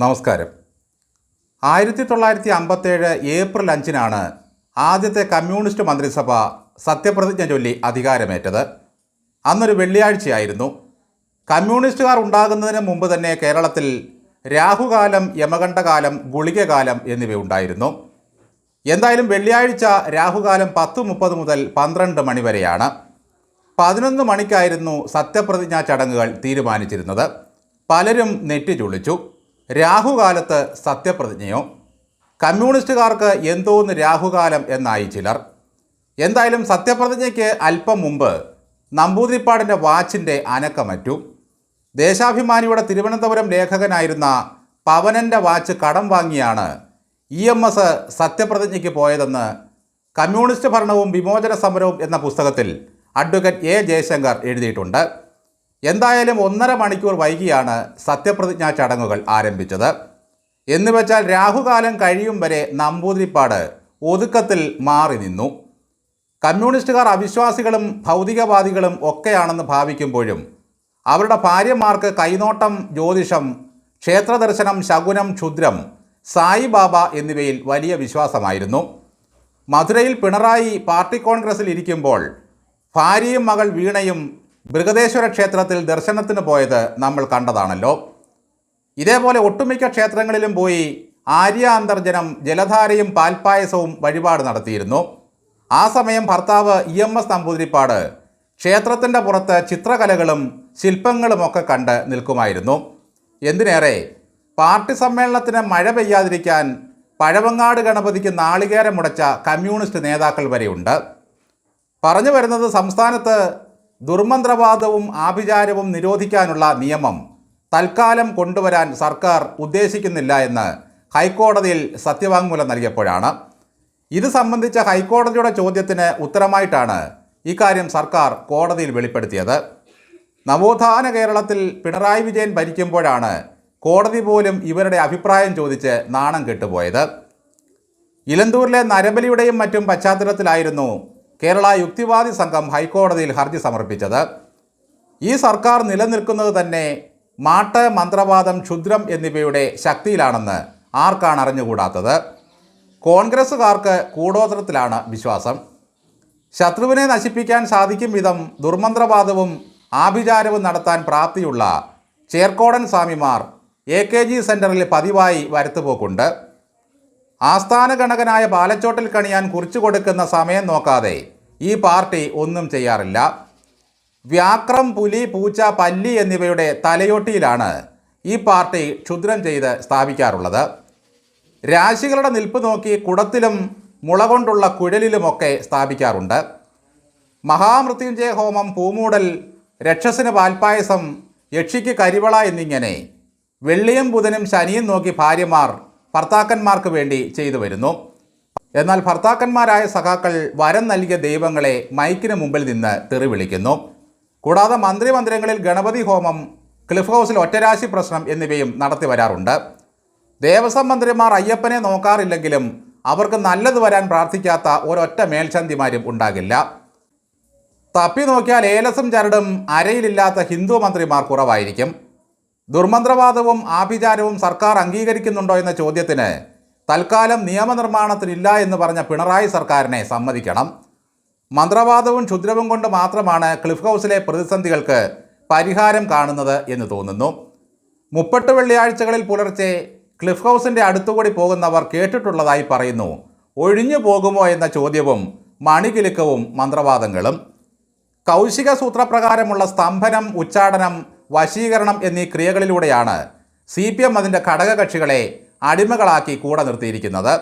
നമസ്കാരം. ആയിരത്തി തൊള്ളായിരത്തി അമ്പത്തേഴ് ഏപ്രിൽ അഞ്ചിനാണ് ആദ്യത്തെ കമ്മ്യൂണിസ്റ്റ് മന്ത്രിസഭ സത്യപ്രതിജ്ഞ ചൊല്ലി അധികാരമേറ്റത്. അന്നൊരു വെള്ളിയാഴ്ചയായിരുന്നു. കമ്മ്യൂണിസ്റ്റുകാർ ഉണ്ടാകുന്നതിന് മുമ്പ് തന്നെ കേരളത്തിൽ രാഹുകാലം യമകണ്ഠകാലം ഗുളികകാലം എന്നിവയുണ്ടായിരുന്നു. എന്തായാലും വെള്ളിയാഴ്ച രാഹുകാലം പത്ത് മുപ്പത് മുതൽ പന്ത്രണ്ട് മണി വരെയാണ്. പതിനൊന്ന് മണിക്കായിരുന്നു സത്യപ്രതിജ്ഞാ ചടങ്ങുകൾ തീരുമാനിച്ചിരുന്നത്. പലരും നെറ്റി ചുളിച്ചു രാഹുകാലത്ത് സത്യപ്രതിജ്ഞയോ? കമ്മ്യൂണിസ്റ്റുകാർക്ക് എന്തോന്ന് രാഹുകാലം എന്നായി ചിലർ. എന്തായാലും സത്യപ്രതിജ്ഞയ്ക്ക് അല്പം മുമ്പ് നമ്പൂതിരിപ്പാടിന്റെ വാച്ചിന്റെ അനക്കമറ്റു. ദേശാഭിമാനിയുടെ തിരുവനന്തപുരം ലേഖകനായിരുന്ന പവനന്റെ വാച്ച് കടം വാങ്ങിയാണ് ഇ എം എസ് സത്യപ്രതിജ്ഞയ്ക്ക് പോയതെന്ന് കമ്മ്യൂണിസ്റ്റ് ഭരണവും വിമോചന സമരവും എന്ന പുസ്തകത്തിൽ അഡ്വക്കേറ്റ് എ ജയശങ്കർ എഴുതിയിട്ടുണ്ട്. എന്തായാലും ഒന്നര മണിക്കൂർ വൈകിയാണ് സത്യപ്രതിജ്ഞാ ചടങ്ങുകൾ ആരംഭിച്ചത്. എന്നുവെച്ചാൽ രാഹുകാലം കഴിയും വരെ നമ്പൂതിരിപ്പാട് ഒതുക്കത്തിൽ മാറി നിന്നു. കമ്മ്യൂണിസ്റ്റുകാർ അവിശ്വാസികളും ഭൗതികവാദികളും ഒക്കെയാണെന്ന് ഭാവിക്കുമ്പോഴും അവരുടെ ഭാര്യമാർക്ക് കൈനോട്ടം ജ്യോതിഷം ക്ഷേത്രദർശനം ശകുനം ക്ഷുദ്രം സായിബാബ എന്നിവയിൽ വലിയ വിശ്വാസമായിരുന്നു. മധുരയിൽ പിണറായി പാർട്ടി കോൺഗ്രസിൽ ഇരിക്കുമ്പോൾ ഭാര്യയും മകൾ വീണയും ബൃഹദേശ്വര ക്ഷേത്രത്തിൽ ദർശനത്തിന് പോയത് നമ്മൾ കണ്ടതാണല്ലോ. ഇതേപോലെ ഒട്ടുമിക്ക ക്ഷേത്രങ്ങളിലും പോയി ആര്യ അന്തർജനം ജലധാരയും പാൽപ്പായസവും വഴിപാട് നടത്തിയിരുന്നു. ആ സമയം ഭർത്താവ് ഇ എം എസ് നമ്പൂതിരിപ്പാട് ക്ഷേത്രത്തിന്റെ പുറത്ത് ചിത്രകലകളും ശില്പങ്ങളുമൊക്കെ കണ്ട് നിൽക്കുമായിരുന്നു. എന്തിനേറെ പാർട്ടി സമ്മേളനത്തിന് മഴ പെയ്യാതിരിക്കാൻ പഴവങ്ങാട് ഗണപതിക്ക് നാളികേരം മുടച്ച കമ്മ്യൂണിസ്റ്റ് നേതാക്കൾ വരെയുണ്ട്. പറഞ്ഞു വരുന്നത് സംസ്ഥാനത്ത് ദുർമന്ത്രവാദവും ആഭിചാരവും നിരോധിക്കാനുള്ള നിയമം തൽക്കാലം കൊണ്ടുവരാൻ സർക്കാർ ഉദ്ദേശിക്കുന്നില്ല എന്ന് ഹൈക്കോടതിയിൽ സത്യവാങ്മൂലം നൽകിയപ്പോഴാണ്. ഇത് സംബന്ധിച്ച ഹൈക്കോടതിയുടെ ചോദ്യത്തിന് ഉത്തരമായിട്ടാണ് ഇക്കാര്യം സർക്കാർ കോടതിയിൽ വെളിപ്പെടുത്തിയത്. നവോത്ഥാന കേരളത്തിൽ പിണറായി വിജയൻ ഭരിക്കുമ്പോഴാണ് കോടതി പോലും ഇവരുടെ അഭിപ്രായം ചോദിച്ച് നാണം കെട്ടുപോയത്. ഇലന്തൂരിലെ നരബലിയുടെയും മറ്റും പശ്ചാത്തലത്തിലായിരുന്നു കേരള യുക്തിവാദി സംഘം ഹൈക്കോടതിയിൽ ഹർജി സമർപ്പിച്ചത്. ഈ സർക്കാർ നിലനിൽക്കുന്നത് തന്നെ മാട്ട് മന്ത്രവാദം ക്ഷുദ്രം എന്നിവയുടെ ശക്തിയിലാണെന്ന് ആർക്കാണ് അറിഞ്ഞുകൂടാത്തത്? കോൺഗ്രസ്സുകാർക്ക് കൂടോത്രത്തിലാണ് വിശ്വാസം. ശത്രുവിനെ നശിപ്പിക്കാൻ സാധിക്കും വിധം ദുർമന്ത്രവാദവും ആഭിചാരവും നടത്താൻ പ്രാപ്തിയുള്ള ചേർക്കോടൻ സ്വാമിമാർ എ കെ ജി സെന്ററിൽ പതിവായി വരുത്തുപോക്കുണ്ട്. ആസ്ഥാന ഗണകനായ ബാലച്ചോട്ടിൽ കണിയാൻ കുറിച്ചു കൊടുക്കുന്ന സമയം നോക്കാതെ ഈ പാർട്ടി ഒന്നും ചെയ്യാറില്ല. വ്യാക്രം പുലി പൂച്ച പല്ലി എന്നിവയുടെ തലയോട്ടിയിലാണ് ഈ പാർട്ടി ക്ഷുദ്രം ചെയ്ത് സ്ഥാപിക്കാറുള്ളത്. രാശികളുടെ നിൽപ്പ് നോക്കി കുടത്തിലും മുള കൊണ്ടുള്ള കുഴലിലുമൊക്കെ സ്ഥാപിക്കാറുണ്ട്. മഹാമൃത്യുഞ്ജയ ഹോമം പൂമൂടൽ രക്ഷസിന് പാൽപ്പായസം യക്ഷിക്ക് കരിവള എന്നിങ്ങനെ വെള്ളിയും ബുധനും ശനിയും നോക്കി ഭാര്യമാർ ഭർത്താക്കന്മാർക്ക് വേണ്ടി ചെയ്തു വരുന്നു. എന്നാൽ ഭർത്താക്കന്മാരായ സഖാക്കൾ വരം നൽകിയ ദൈവങ്ങളെ മൈക്കിന് മുമ്പിൽ നിന്ന് തെറി വിളിക്കുന്നു. കൂടാതെ മന്ത്രിമന്ദിരങ്ങളിൽ ഗണപതി ഹോമം ക്ലിഫ് ഹൗസിൽ ഒറ്റരാശി പ്രശ്നം എന്നിവയും നടത്തി വരാറുണ്ട്. ദേവസ്വം മന്ത്രിമാർ അയ്യപ്പനെ നോക്കാറില്ലെങ്കിലും അവർക്ക് നല്ലത് വരാൻ പ്രാർത്ഥിക്കാത്ത ഒരൊറ്റ മേൽശാന്തിമാരും ഉണ്ടാകില്ല. തപ്പി നോക്കിയാൽ ഏലസും ചരടും അരയിലില്ലാത്ത ഹിന്ദു മന്ത്രിമാർ കുറവായിരിക്കും. ദുർമന്ത്രവാദവും ആഭിചാരവും സർക്കാർ അംഗീകരിക്കുന്നുണ്ടോ എന്ന ചോദ്യത്തിന് തൽക്കാലം നിയമനിർമ്മാണത്തിനില്ല എന്ന് പറഞ്ഞ പിണറായി സർക്കാരിനെ സമ്മതിക്കണം. മന്ത്രവാദവും ക്ഷുദ്രവും കൊണ്ട് മാത്രമാണ് ക്ലിഫ് ഹൗസിലെ പ്രതിസന്ധികൾക്ക് പരിഹാരം കാണുന്നത് എന്ന് തോന്നുന്നു. മുപ്പട്ട് വെള്ളിയാഴ്ചകളിൽ പുലർച്ചെ ക്ലിഫ് ഹൗസിന്റെ അടുത്തുകൂടി പോകുന്നവർ കേട്ടിട്ടുള്ളതായി പറയുന്നു. ഒഴിഞ്ഞു പോകുമോ എന്ന ചോദ്യവും മണികിലുക്കവും മന്ത്രവാദങ്ങളും. കൗശിക സൂത്രപ്രകാരമുള്ള സ്തംഭനം ഉച്ചാടനം വശീകരണം എന്നീ ക്രിയകളിലൂടെയാണ് സി പി എം അതിന്റെ ഘടകകക്ഷികളെ അടിമകളാക്കി കൂടെ നിർത്തിയിരിക്കുന്നത്.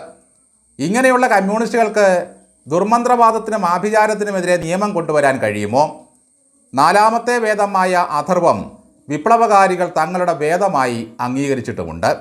ഇങ്ങനെയുള്ള കമ്മ്യൂണിസ്റ്റുകൾക്ക് ദുർമന്ത്രവാദത്തിനും ആഭിചാരത്തിനുമെതിരെ നിയമം കൊണ്ടുവരാൻ കഴിയുമോ? നാലാമത്തെ വേദമായ അഥർവം വിപ്ലവകാരികൾ തങ്ങളുടെ വേദമായി അംഗീകരിച്ചിട്ടുമുണ്ട്.